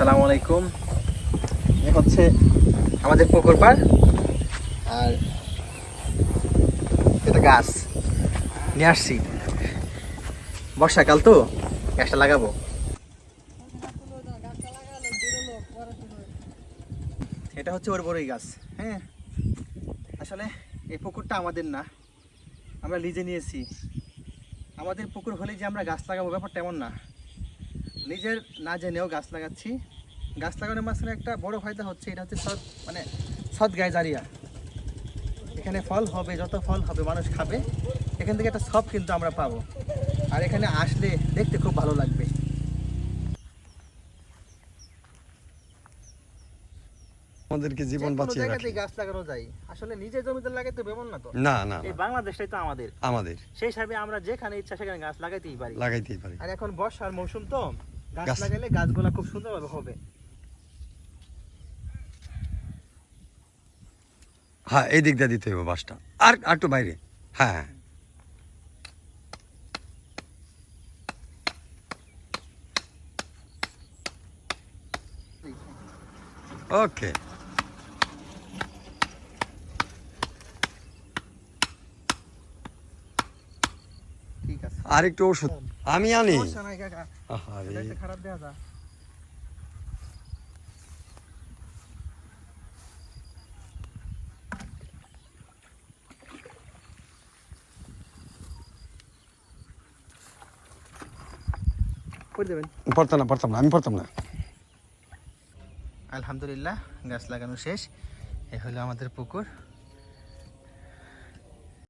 আসসালামু আলাইকুম। এ হচ্ছে আমাদের পুকুর পাড়, আর এটা গাছ। নিয়ে আসছি। বর্ষাকাল তো, গাছটা লাগাবো। এটা হচ্ছে ওর বড়ই গাছ হ্যাঁ? আসলে এই পুকুরটা আমাদের না, আমরা লিজে নিয়েছি। আমাদের পুকুর হলে যে আমরা গাছ লাগাবো, ব্যাপারটা এমন না। নিজের না জেনেও গাছ লাগাচ্ছি। গাছ লাগানোর মাঝখানে একটা বড় ফায়দা হচ্ছে এটা হচ্ছে সৎ মানে সৎ গায়ে জারিয়া। এখানে ফল হবে যত ফল হবে মানুষ খাবে এখান থেকে একটা সব কিন্তু আমরা পাবো। আর এখানে আসলে দেখতে খুব ভালো লাগবে। আমাদেরকে জীবন বাঁচিয়ে রাখে। গাছ লাগানো যায়। আসলে নিজের জমিতে লাগাইতে বেমন না তো? না না। এই বাংলাদেশটাই তো আমাদের। আমাদের। সেই হিসাবে আমরা যেখানে ইচ্ছা সেখানে গাছ লাগাইতেই পারি। লাগাইতেই পারি। আর এখন বর্ষার মৌসুম তো। গাছ লাগাইলে গাছগুলা খুব সুন্দরভাবে হবে। হ্যাঁ এই দিক দিয়ে দিতে হবে বাসটা। আর আর একটু বাইরে। হ্যাঁ ওকে ঠিক আর একটু ওষুধ। আমি আনি। খারাপ যা না না আমি পারতাম না। আলহামদুলিল্লাহ গাছ লাগানো শেষ। এ হলো আমাদের পুকুর।